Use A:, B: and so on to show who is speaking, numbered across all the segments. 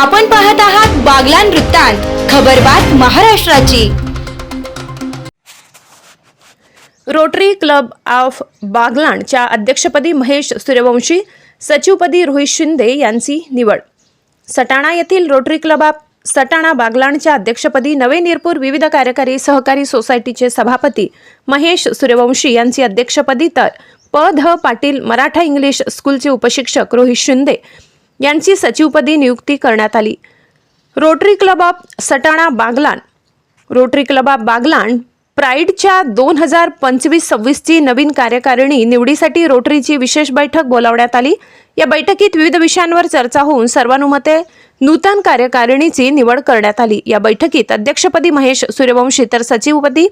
A: आपण पाहत आहात बागलान वृत्तांत खबरबात महाराष्ट्राची.
B: रोटरी क्लब ऑफ बागलाणच्या अध्यक्षपदी महेश सूर्यवंशी सचिवपदी रोहित शिंदे यांची निवड. सटाणा येथील रोटरी क्लब ऑफ सटाणा बागलाणच्या अध्यक्षपदी नवे निरपूर विविध कार्यकारी सहकारी सोसायटीचे सभापती महेश सूर्यवंशी यांची अध्यक्षपदी तर प ध पाटील मराठा इंग्लिश स्कूलचे उपशिक्षक रोहित शिंदे यांची सचिवपदी नियुक्ती करण्यात आली. Rotary Club of Satana Baglan Rotary Club of Baglan प्राईडच्या दोन हजार पंचवीस सव्वीसची नवीन कार्यकारिणी निवडीसाठी रोटरीची विशेष बैठक बोलावण्यात आली. या बैठकीत विविध विषयांवर चर्चा होऊन सर्वानुमते नूतन कार्यकारिणीची निवड करण्यात आली. या बैठकीत अध्यक्षपदी महेश सूर्यवंशी तर सचिवपदी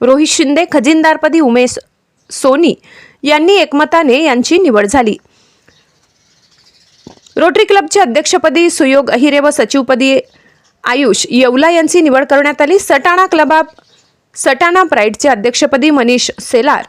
B: रोहित शिंदे खजिनदारपदी उमेश सोनी यांनी एकमताने यांची निवड झाली. रोटरी क्लबचे अध्यक्षपदी सुयोग अहिरे व सचिवपदी आयुष येवला यांची निवड करण्यात आली. सटाणा क्लबा सटाणा प्राईडचे अध्यक्षपदी मनीष सेलार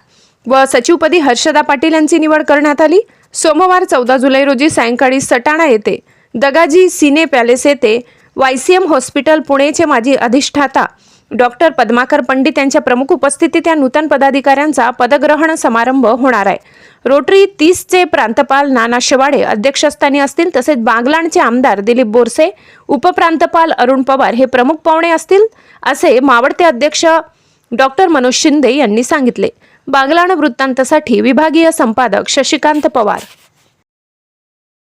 B: व सचिवपदी हर्षदा पाटील यांची निवड करण्यात आली. सोमवार चौदा जुलै रोजी सायंकाळी सटाणा येथे दगाजी सिने पॅलेस येथे वायसीएम हॉस्पिटल पुणेचे माजी अधिष्ठाता डॉक्टर पद्माकर पंडित यांच्या प्रमुख उपस्थितीत या नूतन पदाधिकाऱ्यांचा पदग्रहण समारंभ होणार आहे. रोटरी तीसचे प्रांतपाल नाना शेवाडे अध्यक्षस्थानी असतील तसेच बागलाणचे आमदार दिलीप बोरसे उपप्रांतपाल अरुण पवार हे प्रमुख पाहुणे असतील असे मावळते अध्यक्ष डॉक्टर मनोज शिंदे यांनी सांगितले. बागलाण वृत्तांतसाठी विभागीय संपादक शशिकांत पवार.